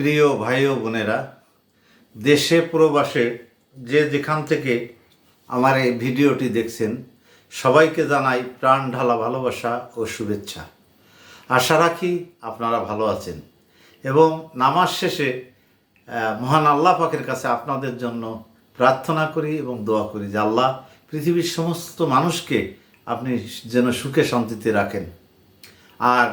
প্রিয় ভাই ও বোনেরা, দেশে প্রবাসে যে যেখান থেকে আমার এই ভিডিওটি দেখছেন, সবাইকে জানাই প্রাণ ঢালা ভালোবাসা ও শুভেচ্ছা। আশা রাখি আপনারা ভালো আছেন এবং নামাজ শেষে মহান আল্লাহ পাকের কাছে আপনাদের জন্য প্রার্থনা করি এবং দোয়া করি যে আল্লাহ পৃথিবীর সমস্ত মানুষকে আপনি যেন সুখে শান্তিতে রাখেন। আর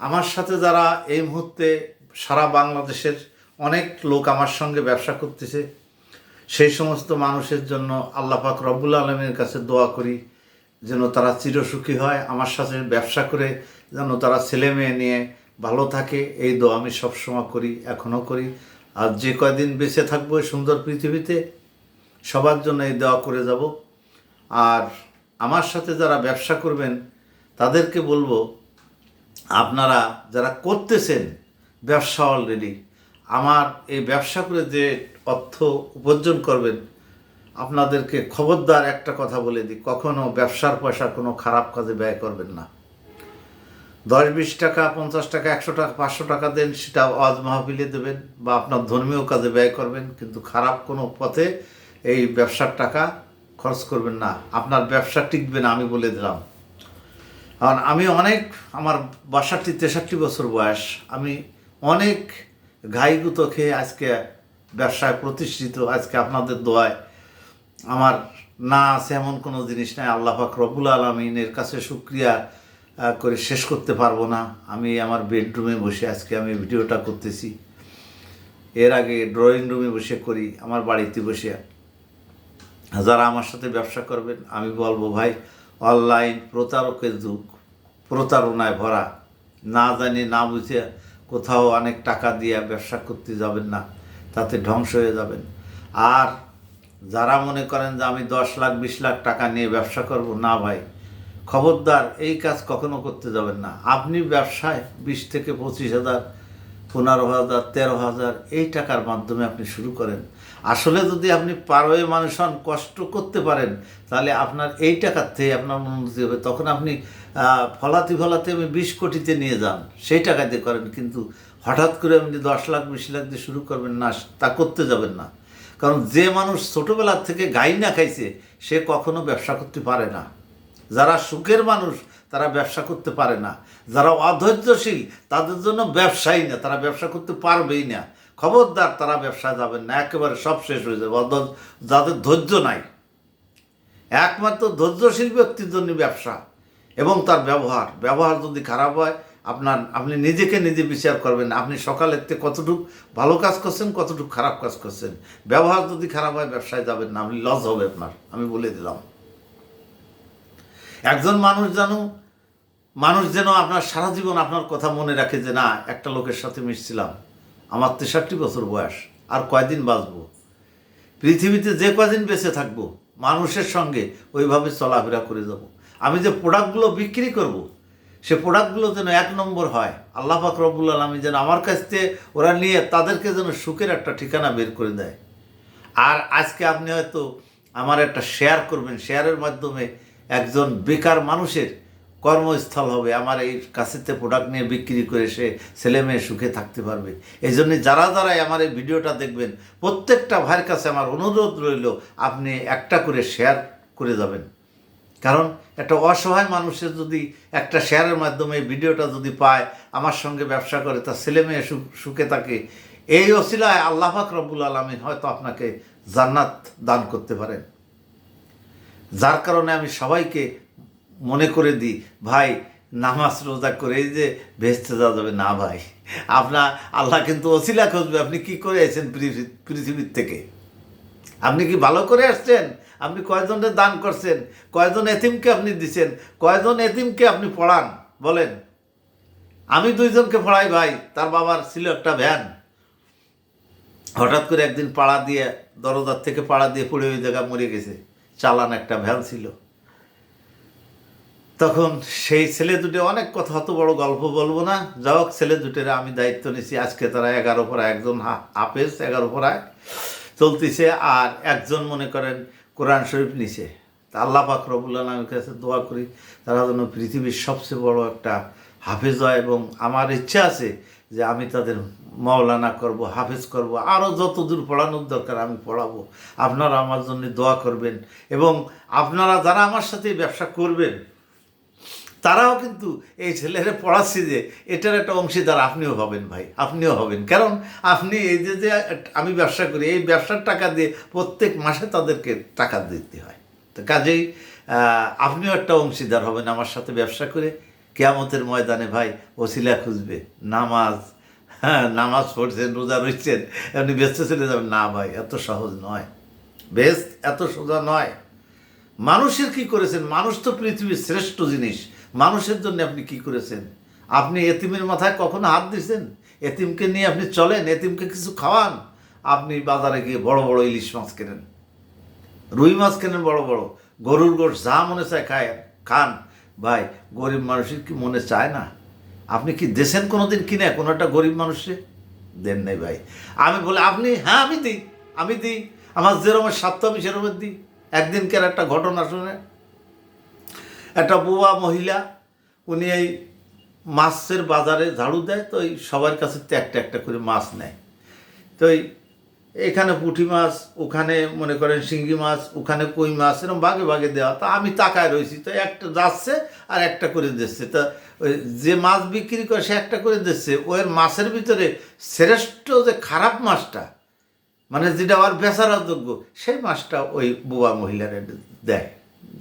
আমার সাথে যারা এই মুহূর্তে সারা বাংলাদেশের অনেক লোক আমার সঙ্গে ব্যবসা করতেছে। সেই সমস্ত মানুষের জন্য আল্লাহ পাক রব্বুল আলমের কাছে দোয়া করি, যেন তারা চিরসুখী হয়, আমার সাথে ব্যবসা করে, যেন তারা ছেলে মেয়ে নিয়ে ভালো থাকে। এই দোয়া আমি সবসময় করি এখনও করি। আর যে কয়দিন বেঁচে থাকব সুন্দর পৃথিবীতে, সবার জন্য এই দোয়া করে যাব। আর আমার সাথে যারা ব্যবসা করবেন, তাদেরকে বলব, আপনারা যারা করতেছেন ব্যবসা অলরেডি আমার এই ব্যবসা করে যে অর্থ উপার্জন করবেন, আপনাদেরকে খবরদার একটা কথা বলে দিই, কখনো ব্যবসার পয়সা কোনো খারাপ কাজে ব্যয় করবেন না। দশ বিশ টাকা, পঞ্চাশ টাকা, একশো টাকা, পাঁচশো টাকা দেন, সেটা ওয়াজ মাহফিলে দেবেন বা আপনার ধর্মীয় কাজে ব্যয় করবেন, কিন্তু খারাপ কোনো পথে এই ব্যবসার টাকা খরচ করবেন না। আপনার ব্যবসা টিকবে না, আমি বলে দিলাম। কারণ আমি অনেক, আমার বাষট্টি তেষট্টি বছর বয়স। আমি অনেক ঘাইগুতো খেয়ে আজকে ব্যবসায় প্রতিষ্ঠিত আজকে আপনাদের দোয়ায়। আমার না আছে এমন কোনো জিনিস নাই আল্লাহ পাক রব্বুল আলমিনের কাছে শুক্রিয়া আহ, করে শেষ করতে পারব না। আমি আমার বেডরুমে বসে আজকে আমি ভিডিওটা করতেছি। এর আগে ড্রয়িং রুমে বসে করি আমার বাড়িতে বসে। যারা আমার সাথে ব্যবসা করবেন আমি বলব ভাই অনলাইন প্রতারকের যুগ প্রতারণায় ভরা। না জানি না বুঝে কোথাও অনেক টাকা দিয়ে ব্যবসা করতে যাবেন না, তাতে ধ্বংস হয়ে যাবেন। আর যারা মনে করেন যে আমি দশ লাখ, বিশ লাখ টাকা নিয়ে ব্যবসা করব, না ভাই, খবরদার, এই কাজ কখনো করতে যাবেন না। আপনি ব্যবসায় বিশ থেকে পঁচিশ হাজার পনেরো হাজার, তেরো হাজার, এই টাকার মাধ্যমে আপনি শুরু করেন। আসলে যদি আপনি পারোয়ে মানুষ হন, কষ্ট করতে পারেন, তাহলে আপনার এই টাকার থেকে আপনার উন্নতি হবে। তখন আপনি ফলাতে ফলাতে আমি বিশ কোটিতে নিয়ে যান। সেই টাকা দিয়ে করেন, কিন্তু হঠাৎ করে আপনি দশ লাখ, বিশ লাখ দিয়ে শুরু করবেন না, তা করতে যাবেন না। কারণ যে মানুষ ছোটোবেলার থেকে গাই না খাইছে, সে কখনো ব্যবসা করতে পারে না। যারা সুখের মানুষ, তারা ব্যবসা করতে পারে না। যারা অধৈর্যশীল, তাদের জন্য ব্যবসায়ী না, তারা ব্যবসা করতে পারবেই না। খবরদার, তারা ব্যবসায় যাবেন না, একেবারে সব শেষ হয়ে যাবে যাদের ধৈর্য নাই। একমাত্র ধৈর্যশীল ব্যক্তির জন্য ব্যবসা এবং তার ব্যবহার। ব্যবহার যদি খারাপ হয়, আপনার, আপনি নিজেকে নিজে বিচার করবেন আপনি সকালের থেকে কতটুকু ভালো কাজ করছেন, কতটুকু খারাপ কাজ করছেন? ব্যবহার যদি খারাপ হয়, ব্যবসায় যাবেন না, আপনি লস হবে আপনার, আমি বলে দিলাম। একজন মানুষ জানো মানুষ যেন আপনার সারা জীবন আপনার কথা মনে রাখে যে, না, একটা লোকের সাথে মিশছিলাম। আমার তেষট্টি বছর বয়স, আর কয়দিন বাঁচবো? পৃথিবীতে যে কদিন বেঁচে থাকব, মানুষের সঙ্গে ওইভাবে চলাফেরা করে যাব। আমি যে প্রোডাক্টগুলো বিক্রি করব, সে প্রোডাক্টগুলো যেন এক নম্বর হয়। আল্লাহ পাক রব্বুল আলমী যেন আমার কাছ থেকে ওরা নিয়ে তাদেরকে যেন সুখের একটা ঠিকানা বের করে দেয়। আর আজকে আপনি হয়তো আমার একটা শেয়ার করবেন, শেয়ারের মাধ্যমে একজন বেকার মানুষের কর্মস্থল হবে। আমার এই কাছেতে প্রোডাক্ট নিয়ে বিক্রি করে সে ছেলে মেয়ে সুখে থাকতে পারবে। এই জন্যে যারা যারাই আমার এই ভিডিওটা দেখবেন, প্রত্যেকটা ভাইয়ের কাছে আমার অনুরোধ রইল, আপনি একটা করে শেয়ার করে যাবেন। কারণ একটা অসহায় মানুষের যদি একটা শেয়ারের মাধ্যমে ভিডিওটা যদি পায়, আমার সঙ্গে ব্যবসা করে, তার ছেলে মেয়ে সুখ- থাকে, এই অসিলায় আল্লাহ পাক রব্বুল আলমিন হয়তো আপনাকে জান্নাত দান করতে পারেন। যার কারণে আমি সবাইকে মনে করে দিই, ভাই, নামাজ রোজা করে যে ভেস্তে যাওয়া যাবে না ভাই। আপনার আল্লাহ কিন্তু অসিলা খুঁজবে, আপনি কি করে এসেছেন পৃথিবীর থেকে? আপনি কি ভালো করে আসছেন? আপনি কয়জনের দান করছেন? কয়জন এতিমকে আপনি দিচ্ছেন কয়জন এতিমকে আপনি পড়ান? বলেন। আমি দুইজনকে পড়াই ভাই, তার বাবার ছিল একটা ভ্যান। হঠাৎ করে একদিন পাড়া দিয়ে, দরজার থেকে পাড়া দিয়ে পড়ে ওই জায়গা মরে গেছে। চালান একটা ভ্যান ছিল। তখন সেই ছেলে দুটো অনেক কথা, অত বড় গল্প বলব না। যা হোক, ছেলে দুটের আমি দায়িত্ব নিছি, আজকে তারা এগারো পড়ায় একজন হাফেজ, এগারো পড়ায় চলতেছে। আর একজন মনে করেন কোরআন শরীফ নিছে। তা আল্লাহ পাক রবুল কাছে দোয়া করি, তারা যেন পৃথিবীর সবচেয়ে বড় একটা হাফেজ হয়। এবং আমার ইচ্ছা আছে যে আমি তাদের মাওলানা করব, হাফেজ করব আরও যত দূর পড়ানোর দরকার আমি পড়াবো। আপনারা আমার জন্য দোয়া করবেন এবং আপনারা যারা আমার সাথে ব্যবসা করবেন, তারাও কিন্তু এই ছেলেরা পড়াচ্ছি যে এটার একটা অংশীদার আপনিও হবেন ভাই, আপনিও হবেন। কারণ আপনি এই যে যে আমি ব্যবসা করি, এই ব্যবসার টাকা দিয়ে প্রত্যেক মাসে তাদেরকে টাকা দিতে হয়। তো কাজেই আপনিও একটা অংশীদার হবেন আমার সাথে ব্যবসা করে। কেয়ামতের ময়দানে ভাই ওসিলা খুঁজবে, নামাজ হ্যাঁ নামাজ পড়ছেন, রোজা রয়েছেন এমনি ব্যস্ত চলে যাবেন। না ভাই, এত সহজ নয়। বেশ এত সোজা নয়। মানুষের কি করেছেন? মানুষ তো পৃথিবীর শ্রেষ্ঠ জিনিস। মানুষের জন্য আপনি কি করেছেন? আপনি এতিমের মাথায় কখনো হাত দিয়েছেন এতিমকে নিয়ে আপনি চলেন, এতিমকে কিছু খাওয়ান। আপনি বাজারে গিয়ে বড় বড় ইলিশ মাছ কেনেন। রুই মাছ কেনেন বড় বড়। গরুর গোশ যা মনে চায় খায় খান। ভাই, গরিব মানুষের কি মনে চায় না? আপনি কি দেশেন কোনো কোনোদিন কিনে কোনো একটা গরিব মানুষে দেন নাই ভাই। আমি বলে, আপনি হ্যাঁ আমি দিই আমি দিই। আমার যেরকমের স্বার্থ, আমি সেরকমের দিই। একদিনকার একটা ঘটনা শুনে? একটা বুয়া মহিলা, উনি এই মাছের বাজারে ঝাড়ু দেয়, তো সবার কাছে একটা একটা করে মাছ নেয়। তো এই এখানে পুঁটি মাছ, ওখানে মনে করেন শিঙ্গি মাছ, ওখানে কই মাছ এরকম ভাগে ভাগে দেওয়া। তা আমি তাকায় রয়েছি, তো একটা যাচ্ছে আর একটা করে দিচ্ছে। তা যে মাছ বিক্রি করে সে একটা করে দিচ্ছে, ওর মাছের ভিতরে শ্রেষ্ঠ যে খারাপ মাছটা মানে যেটা আর বেচার যোগ্য সেই মাছটা ওই বুয়া মহিলারা দেয়।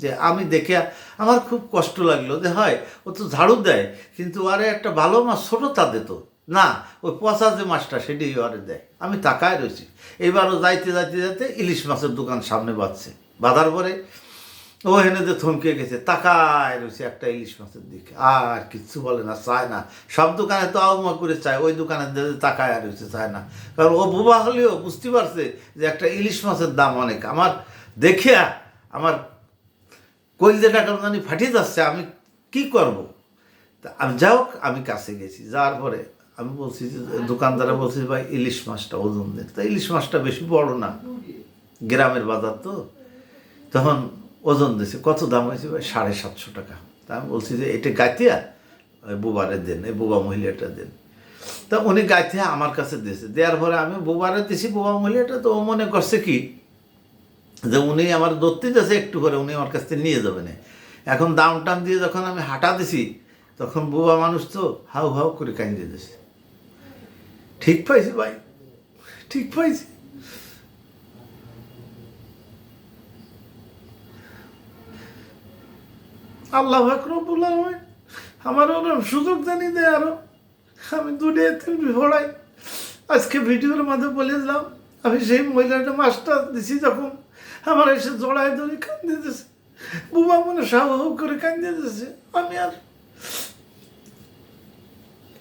যে আমি দেখে আমার খুব কষ্ট লাগল যে হয়, ও তো ঝাড়ু দেয়, কিন্তু আরে একটা ভালো মাছ ছোটো তা। দিত না, ওই পচা যে মাছটা সেটাই আরে দেয়। আমি তাকায় রয়েছি। এবারও যাইতে যাইতে যাইতে ইলিশ মাছের দোকান সামনে বাঁধছে। বাঁধার পরে ও হেনে যে থমকে গেছে, তাকায় রয়েছে একটা ইলিশ মাছের দিকে। আর কিচ্ছু বলে না, চায় না। সব দোকানে তো আউমা করে চায়, ওই দোকানে তাকায় আর রয়েছে, চায় না। কারণ ও বোবা হলেও বুঝতে পারছে যে একটা ইলিশ মাছের দাম অনেক। আমার দেখিয়া আমার কলজে টাকা জানি ফাটিয়ে যাচ্ছে, আমি কি করব? তা আমি হোক, আমি কাছে গেছি। যাওয়ার পরে আমি বলছি যে দোকানদারে বলছি ভাই, ইলিশ মাছটা ওজন দেন তা ইলিশ মাছটা বেশি বড় না। গ্রামের বাজার তো। তখন ওজন দিয়েছে কত দাম হয়েছে? ভাই, সাড়ে সাতশো টাকা। তা আমি বলছি যে, এটা গাইতিয়া বুবারে দেন, এই বুবা মহিলাটা দেন। তা উনি গাইতিয়া আমার কাছে দিয়েছে দেওয়ার পরে আমি বুবারে দিছি, বুবা মহিলাটা তো ও মনে করছে কি? যে উনি আমার ধরতে যাচ্ছে একটু করে, উনি আমার কাছ থেকে নিয়ে যাবেন। এখন দাম টাম দিয়ে যখন আমি হাঁটা দিছি, তখন বুবা মানুষ তো হাউ হাউ করে কান্দিয়ে দিয়েছে ঠিক পাইছি ভাই, ঠিক পাইছি। আল্লাহ রব্বুল আলমিন আমার ওরকম সুযোগ জানি দেয় আরও। আমি দুনিয়াতে বিফড়াই আজকে ভিডিওর মাধ্যমে বলে দিলাম, আমি সেই মহিলাটা মাছটা দিছি যখন আমার এসে জড়ায় ধরে কান্দে দিয়েছে বুবা মনে সাহু করে কান্দে দিয়েছে আমি আর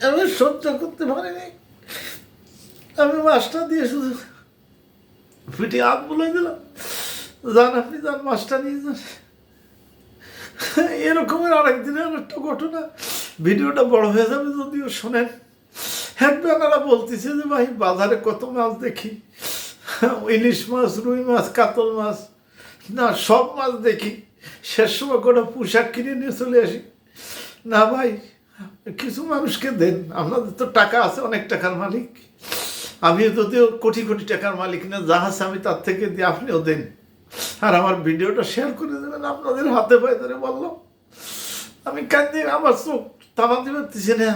আমি সহ্য করতে পারিনি। আমি মাছটা দিয়ে শুধু পিঠে হাত বলে দিলাম। যান আপনি যান মাছটা নিয়ে যান। এরকমের আরেকদিনের একটা ঘটনা। ভিডিওটা বড় হয়ে যাবে যদিও শোনেন। হ্যাঁ বলতেছে যে, ভাই, বাজারে কত মাছ দেখি? ইলিশ মাছ, রুই মাছ, কাতল মাছ, না, সব মাছ দেখি। শেষ সময় কোনো পোশাক কিনে নিয়ে চলে আসি। না ভাই, কিছু মানুষকে দেন। আপনাদের তো টাকা আছে, অনেক টাকার মালিক। আমিও যদিও কোটি কোটি টাকার মালিক না, যা আছে আমি তার থেকে দিয়ে আপনিও দেন। আর আমার ভিডিওটা শেয়ার করে দেবেন, আপনাদের হাতে পায়ে ধরে বললাম। আমি কান্দি আমার চোখ তামা দিবে না।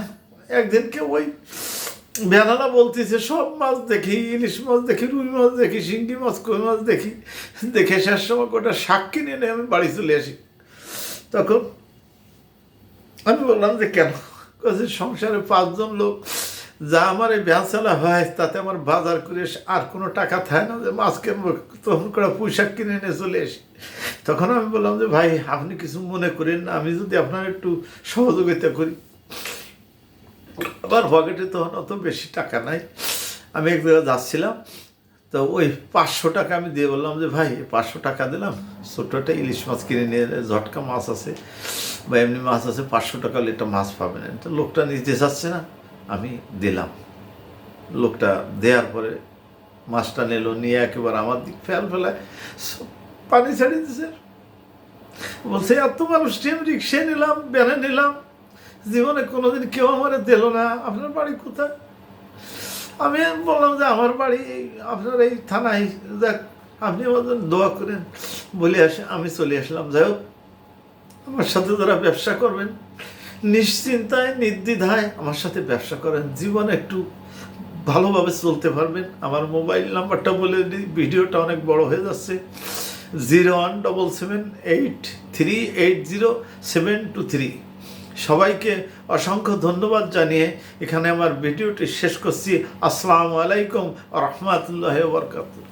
একদিনকে ওই বেলানা বলতেছে, সব মাছ দেখি, ইলিশ মাছ দেখি, রুই মাছ দেখি, শিঙ্গি মাছ, কই মাছ দেখি। দেখে শেষ সময় ওটা শাক কিনে এনে আমি বাড়ি চলে আসি। তখন আমি বললাম যে কেন? সংসারে পাঁচজন লোক যা আমার এই বেহাচালা হয়, তাতে আমার বাজার করে আর কোনো টাকা থাকে না যে মাছ কিনবো তখন করে পোশাক কিনে এনে চলে আসি। তখন আমি বললাম যে, ভাই, আপনি কিছু মনে করেন না, আমি যদি আপনার একটু সহযোগিতা করি। আমার পকেটে তখন অত বেশি টাকা নাই। আমি এক জায়গায় যাচ্ছিলাম, তো ওই পাঁচশো টাকা আমি দিয়ে বললাম যে, ভাই পাঁচশো টাকা দিলাম, ছোট্ট একটা ইলিশ মাছ কিনে নিয়ে ঝটকা মাছ আছে, বা এমনি মাছ আছে, পাঁচশো টাকা হলে একটা মাছ পাবেন। তো লোকটা নিতে চাচ্ছে না। আমি দিলাম। লোকটা দেওয়ার পরে মাছটা নিল, নিয়ে একেবারে আমার দিক ফেল ফেলায় পানি ছাড়িয়ে দিছে। বলছে, এত মানুষ আমি রিক্সায় নিলাম, ব্যানে নিলাম। জীবনে কোনোদিন কেউ আমার দিল না। আপনার বাড়ি কোথায়? আমি বললাম যে, আমার বাড়ি আপনার এই থানায় দেখ আপনি আমাদের দোয়া করেন। বলে আসে, আমি চলে আসলাম। যাই হোক, আমার সাথে যারা ব্যবসা করবেন নিশ্চিন্তায়, নির্দ্বিধায় আমার সাথে ব্যবসা করেন। জীবন একটু ভালোভাবে চলতে পারবেন। আমার মোবাইল নাম্বারটা বলে দিই। ভিডিওটা অনেক বড় হয়ে যাচ্ছে। Zero one double seven eight three eight zero seven two three. সবাইকে অসংখ্য ধন্যবাদ জানিয়ে এখানে আমার ভিডিওটি শেষ করছি। আসসালামু আলাইকুম রহমতুল্লাহ বরকাতুহ।